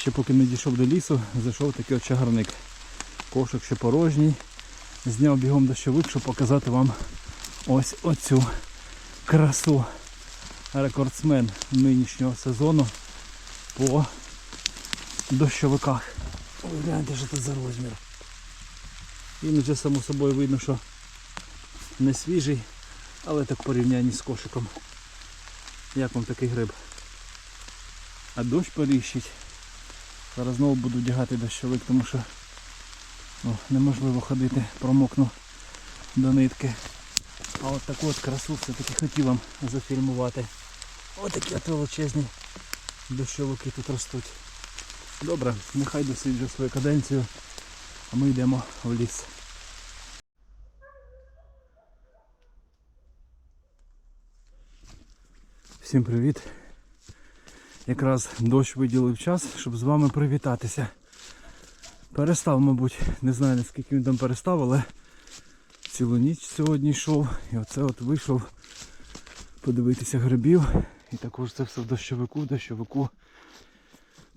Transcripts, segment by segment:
Ще поки не дійшов до лісу, зайшов такий от чагарник. Кошик ще порожній. Зняв бігом дощовик, щоб показати вам ось оцю красу. Рекордсмен нинішнього сезону по дощовиках. Ой, гляньте, що це за розмір. Він вже само собою видно, що не свіжий, але так в порівнянні з кошиком. Як вам такий гриб? А дощ поріщить. Зараз знову буду вдягати дощовик, тому що ну, неможливо ходити, промокну до нитки. А от таку от красу все-таки хотів вам зафільмувати. Ось такі от величезні дощовики тут ростуть. Добре, нехай досліджує свою каденцію, а ми йдемо в ліс. Всім привіт! Якраз дощ виділив час, щоб з вами привітатися. Перестав, мабуть, не знаю наскільки він там перестав, але цілу ніч сьогодні йшов. І оце от вийшов подивитися грибів. І також це все в дощовику, дощовику.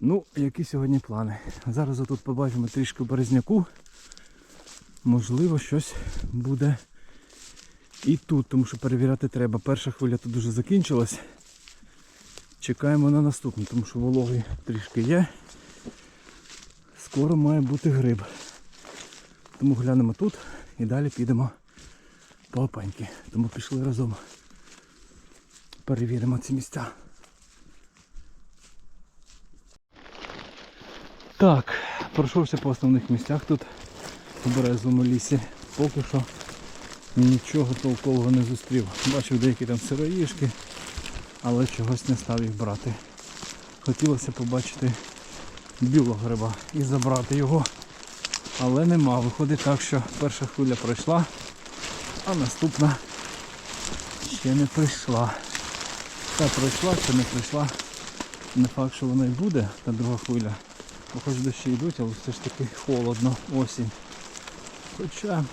Ну, які сьогодні плани? Зараз отут побачимо трішки березняку. Можливо, щось буде і тут, тому що перевіряти треба. Перша хвиля тут дуже закінчилась. Чекаємо на наступну, тому що вологи трішки є. Скоро має бути гриб. Тому глянемо тут і далі підемо по опеньки. Тому пішли разом. Перевіримо ці місця. Так, пройшовся по основних місцях тут у березовому лісі. Поки що нічого толкового не зустрів. Бачив деякі там сироїшки, але чогось не став їх брати. Хотілося побачити білого гриба і забрати його, але нема. Виходить так, що перша хвиля пройшла, а наступна ще не прийшла. Та пройшла чи не прийшла. Не факт, що вона і буде, та друга хвиля. Бо хоч дощі йдуть, але все ж таки холодно, осінь. Хоча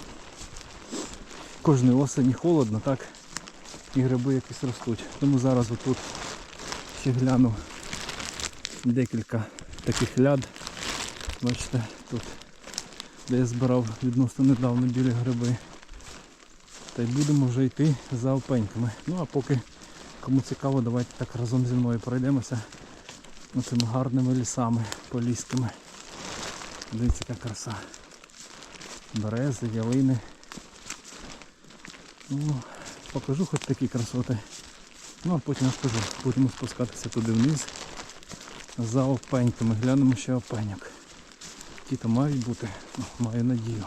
кожної осені холодно, так і гриби якісь ростуть. Тому зараз отут ще гляну декілька таких ляд. Бачите, тут де я збирав відносно недавно білі гриби. Та й будемо вже йти за опеньками. Ну а поки кому цікаво, давайте так разом зі мною пройдемося оцими гарними лісами поліськими. Дивіться, яка краса. Берези, ялини. Ну, покажу хоч такі красоти. Ну а потім розкажу. Будемо спускатися туди вниз за опеньками. Глянемо ще опеньок. Ті то мають бути, ну, маю надію.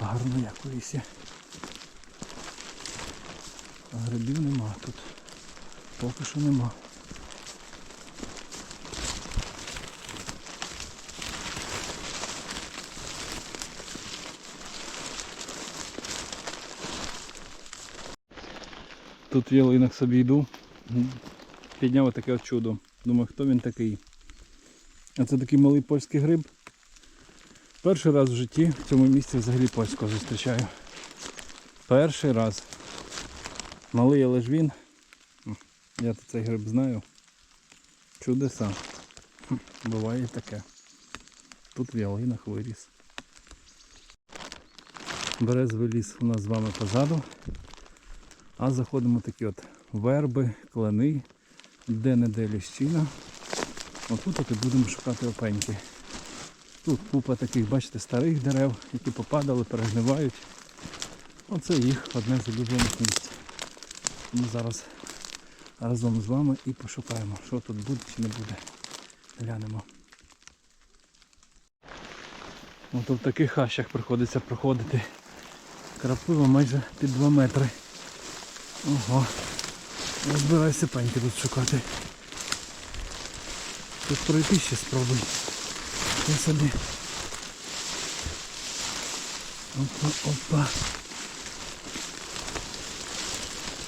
Гарно як. Грибів нема тут. Поки що нема. Тут в ялинах собі йду. Підняв таке от чудо. Думаю, хто він такий. А це такий малий польський гриб. Перший раз в житті в цьому місці взагалі польського зустрічаю. Перший раз. Малий, але ж він. Я цей гриб знаю. Чудеса. Буває таке. Тут в ялинах виріс. Березовий ліс у нас з вами позаду. А заходимо такі от верби, клени, де-не-де ліщина. Отут от і будемо шукати опеньки. Тут купа таких, бачите, старих дерев, які попадали, перегнивають. Оце їх одне з улюблених місць. Ми зараз разом з вами і пошукаємо, що тут буде чи не буде. Глянемо. От в таких хащах приходиться проходити. Крапива майже під 2 метри. Ого. Я збираюся пеньки тут шукати. Тут пройти ще спробуй. Я собі. Опа, опа.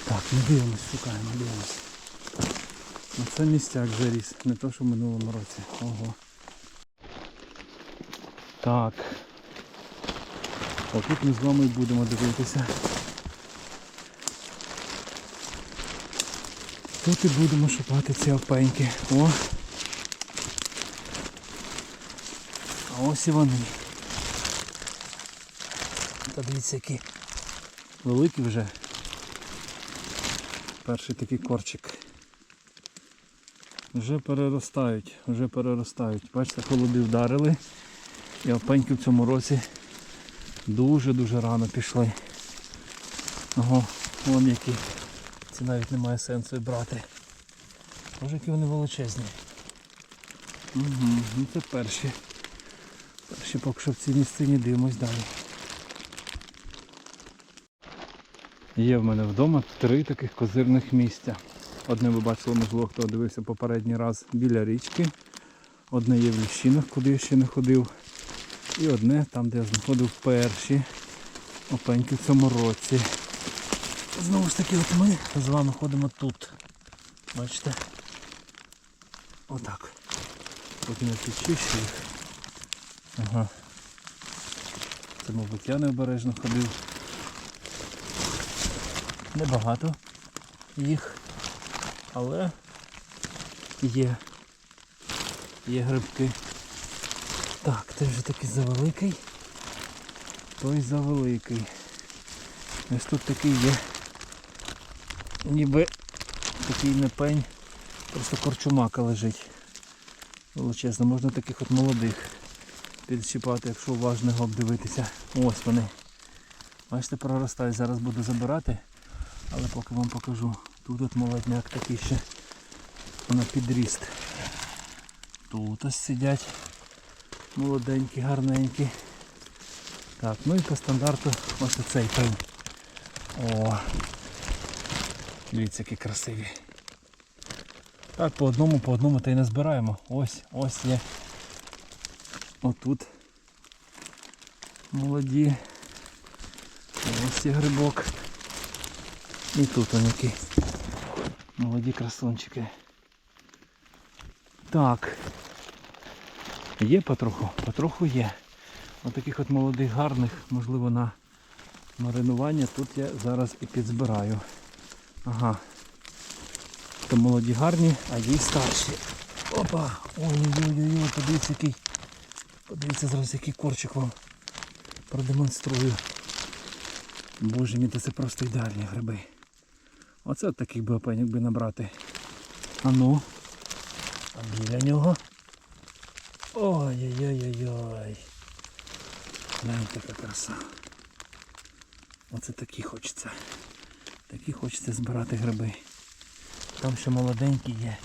Так, не дивимось, шукаємо, дивимось. Оце містяк вже ріс, не то що в минулому році. Ого. Так. Отут ми з вами будемо дивитися. Тут і будемо шукати ці опеньки. О. А ось і вони. Та дивіться, які великі вже. Перший такий корчик. Вже переростають, вже переростають. Бачите, холоди вдарили. І опеньки в цьому році дуже-дуже рано пішли. Ого, вон які. Це навіть немає сенсу і брати. Боже, які вони величезні. Угу, ну це перші. Перші поки що в цій місцині дивимось далі. Є в мене вдома три таких козирних місця. Одне ви бачили, можливо, хто дивився попередній раз біля річки. Одне є в ліщинах, куди я ще не ходив. І одне там, де я знаходив перші опеньки в цьому році. Знову ж таки, от ми з вами ходимо тут. Бачите? Отак. Потім я підчищу їх. Ага. Це, мабуть, я необережно ходив. Небагато їх, але є. Є грибки. Так, той вже такий завеликий. Той завеликий. Ось тут такий є. Ніби такий не пень, просто корчумака лежить. Величезно, можна таких от молодих підщипати, якщо уважно його обдивитися. Ось вони. Бачите, проростають. Зараз буду забирати, але поки вам покажу. Тут от молодняк такий ще на підріст. Тут ось сидять молоденькі, гарненькі. Так, ну і по стандарту ось оцей пень. О! Дивіться, які красиві. Так, по одному, по одному та й не збираємо. Ось, ось є. Отут. Молоді. Ось є грибок. І тут вони які. Молоді красунчики. Так. Є потроху, потроху є. Ось таких от молодих гарних, можливо, на маринування тут я зараз і підзбираю. Ага. То молоді гарні, а є й старші. Опа! Ой-ой-ой, подивіться який. Подивіться зараз який корчик вам продемонструю. Боже мій, це просто ідеальні гриби. Оце от таких би опеньок би набрати. А ну. А біля нього. Ой-ой-ой-ой-ой. Гляньте яка краса. Оце такі хочеться. Такі хочеться збирати гриби. Там ще молоденькі є.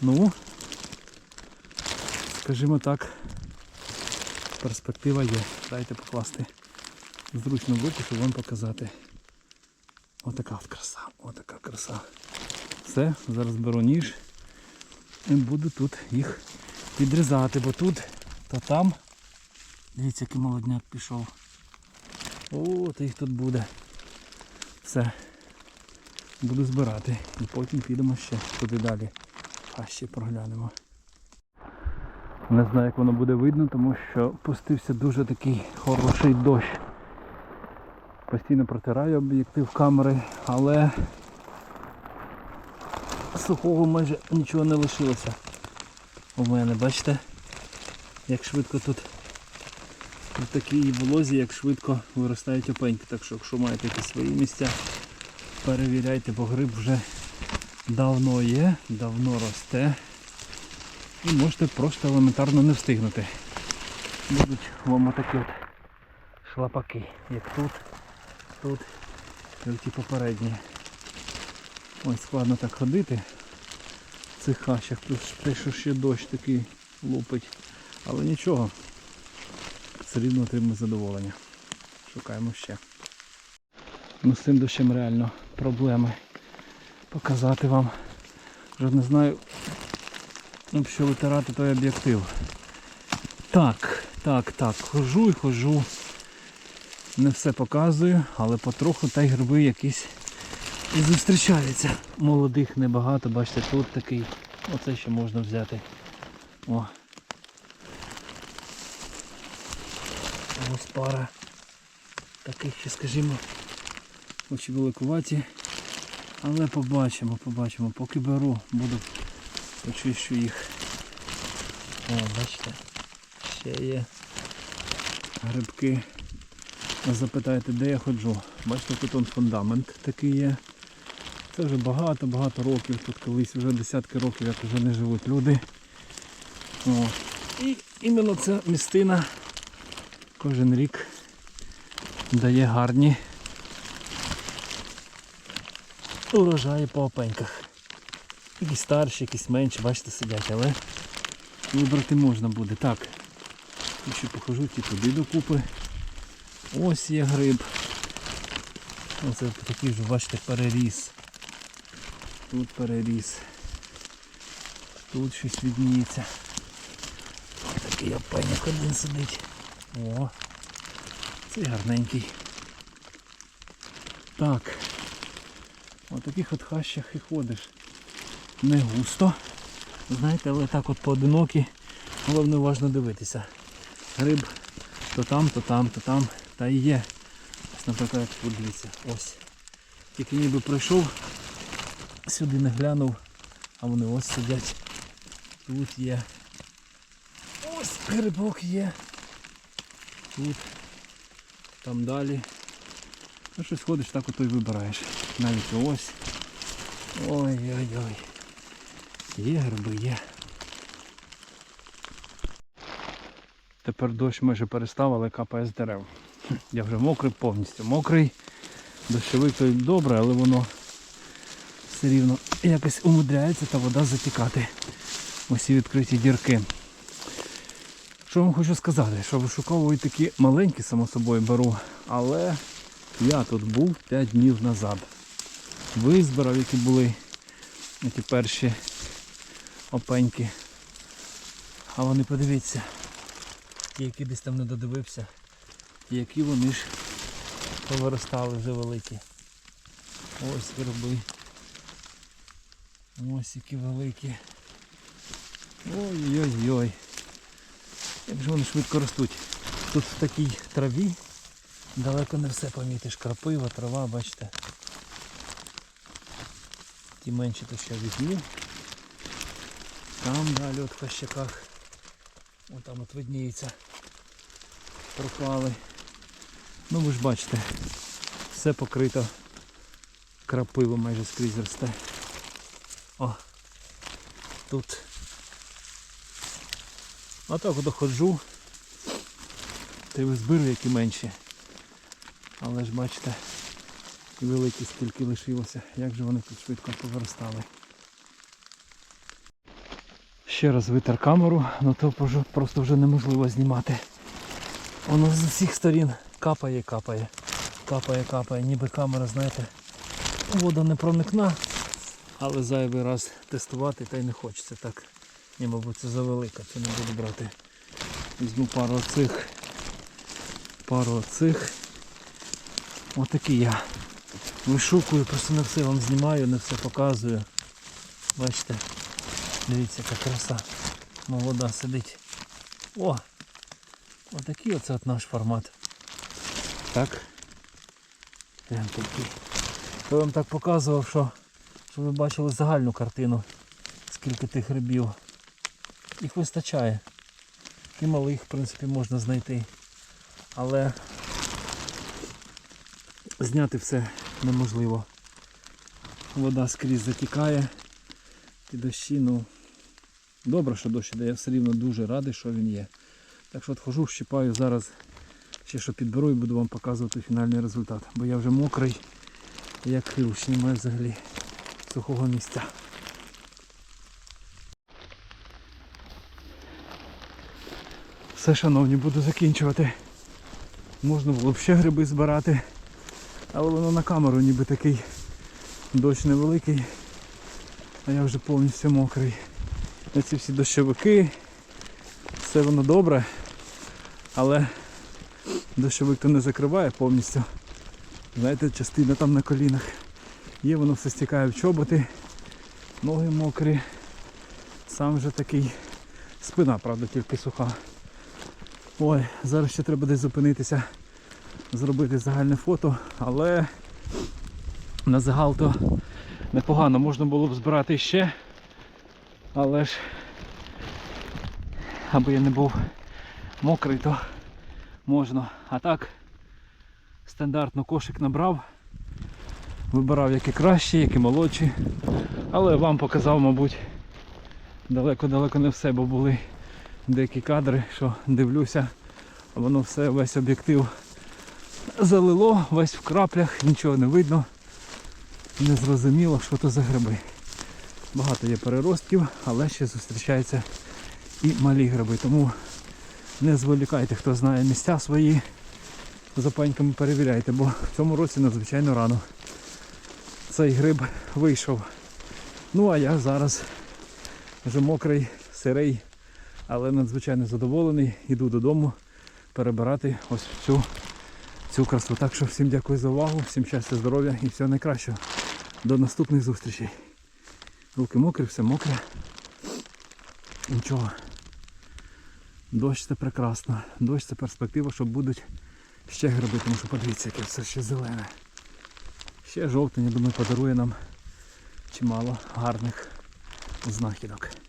Ну, скажімо так, перспектива є. Дайте покласти зручно в руку, щоб вам показати. Отака от краса, отака краса. Все, зараз беру ніж і буду тут їх підрізати, бо тут, то там. Дивіться, який молодняк пішов. О, то їх тут буде. Все. Буду збирати. І потім підемо ще туди далі. А ще проглянемо. Не знаю, як воно буде видно, тому що пустився дуже такий хороший дощ. Постійно протираю об'єктив камери, але сухого майже нічого не лишилося. У мене, бачите, як швидко тут в такій волозі, як швидко виростають опеньки. Так що, якщо маєте якісь свої місця, перевіряйте, бо гриб вже давно є, давно росте. І можете просто елементарно не встигнути. Будуть вам отакі от шлапаки, як тут, тут і ті попередні. Ось складно так ходити в цих хащах, плюс те, що ще дощ такий лупить. Але нічого, все рівно отримуємо задоволення. Шукаємо ще. Ну з цим дощем реально проблеми. Показати вам. Вже не знаю, ну, що витирати той об'єктив. Так, так, так, хожу і хожу. Не все показую, але потроху та й гриби якісь і зустрічаються. Молодих небагато, бачите, тут такий. Оце ще можна взяти. О. Ось пара таких скажімо, очі великуваті. Але побачимо, побачимо. Поки беру, буду почищу їх. О, бачите, ще є грибки. Запитаєте, де я ходжу. Бачите, тут он фундамент такий є. Це вже багато-багато років. Тут колись вже десятки років, як вже не живуть люди. О. І іменно ця містина кожен рік дає гарні урожаї по опеньках. Якісь старші, якісь менші, бачите, сидять, але вибрати можна буде. Так. І ще похожу ті туди докупи. Ось є гриб. Оце такий вже, бачите, переріс. Тут переріс. Тут щось відніється. Такий опеньок один сидить. О, цей гарненький. Так. О таких от хащах і ходиш. Не густо. Знаєте, але так от поодинокі. Головне уважно дивитися. Гриб то там, то там, то там. Та і є. Ось, наприклад, от дивіться, ось. Тільки ніби пройшов, сюди не глянув, а вони ось сидять. Тут є. Ось грибок є. Тут. Там далі. Ну щось ходиш, так ото й вибираєш. Навіть ось. Ой-ой-ой. Є гриби, є. Тепер дощ майже перестав, але капає з дерев. Я вже мокрий повністю. Мокрий. Дощовик то добре, але воно все рівно якось умудряється та вода затікати. Усі відкриті дірки. Що вам хочу сказати, що вишуковую такі маленькі, само собою беру, але я тут був 5 днів назад. Визбирав, які були ті перші опеньки. А вони подивіться, ті, які десь там не додивився, які вони ж повиростали вже великі. Ось гриби. Ось які великі. Ой-ой-ой. Як же вони швидко ростуть. Тут в такій траві далеко не все помітиш. Крапива, трава, бачите. Ті менші то ще візьму. Там далі от в хащаках. Вон там от видніється. Пропали. Ну ви ж бачите, все покрито крапиво майже скрізь росте. О, тут. А так доходжу. Та й визбиру, які менші. Але ж бачите, великі скільки лишилося. Як же вони тут швидко повиростали. Ще раз витер камеру, ну то просто вже неможливо знімати. Воно з усіх сторін капає, капає, капає, капає, ніби камера, знаєте, вода не проникна, але зайвий раз тестувати та й не хочеться так. Ні, мабуть, це завелика, це не буду брати. Візьму пару оцих, пару оцих. Отакий я вишукую, просто не все вам знімаю, не все показую. Бачите, дивіться, яка краса. Молода сидить. О! Отакий оце от наш формат. Так. Прям такий. Я вам так показував, що, щоб ви бачили загальну картину, скільки тих грибів. Їх вистачає. І малих, в принципі, можна знайти. Але зняти все неможливо. Вода скрізь затікає. І дощі, ну добре, що дощ іде, я все рівно дуже радий, що він є. Так що от хожу, щипаю зараз, ще що підберу і буду вам показувати фінальний результат. Бо я вже мокрий, як хилуш, немає взагалі сухого місця. Все, шановні, буду закінчувати. Можна було б ще гриби збирати, але воно на камеру ніби такий дощ невеликий, а я вже повністю мокрий. Ці всі дощовики, все воно добре, але дощовик то не закриває повністю. Знаєте, частина там на колінах. Є, воно все стікає в чоботи, ноги мокрі. Сам вже такий, спина, правда, тільки суха. Ой, зараз ще треба десь зупинитися, зробити загальне фото, але на загал то непогано, можна було б збирати ще, але ж аби я не був мокрий, то можна. А так, стандартно кошик набрав, вибирав які кращі, які молодші, але вам показав, мабуть, далеко-далеко не все, бо були деякі кадри, що дивлюся, воно все, весь об'єктив залило, весь в краплях, нічого не видно. Не зрозуміло, що то за гриби. Багато є переростків, але ще зустрічаються і малі гриби. Тому не зволікайте, хто знає місця свої, за паньками перевіряйте, бо в цьому році надзвичайно рано цей гриб вийшов. Ну а я зараз вже мокрий, сирий, але надзвичайно задоволений. Іду додому перебирати ось цю, цю красу. Так що всім дякую за увагу, всім щастя, здоров'я і всього найкращого. До наступних зустрічей. Руки мокрі, все мокре. Нічого. Дощ це прекрасно. Дощ це перспектива, що будуть ще гриби, тому що подивіться, яке все ще зелене. Ще жовтень, я думаю, подарує нам чимало гарних знахідок.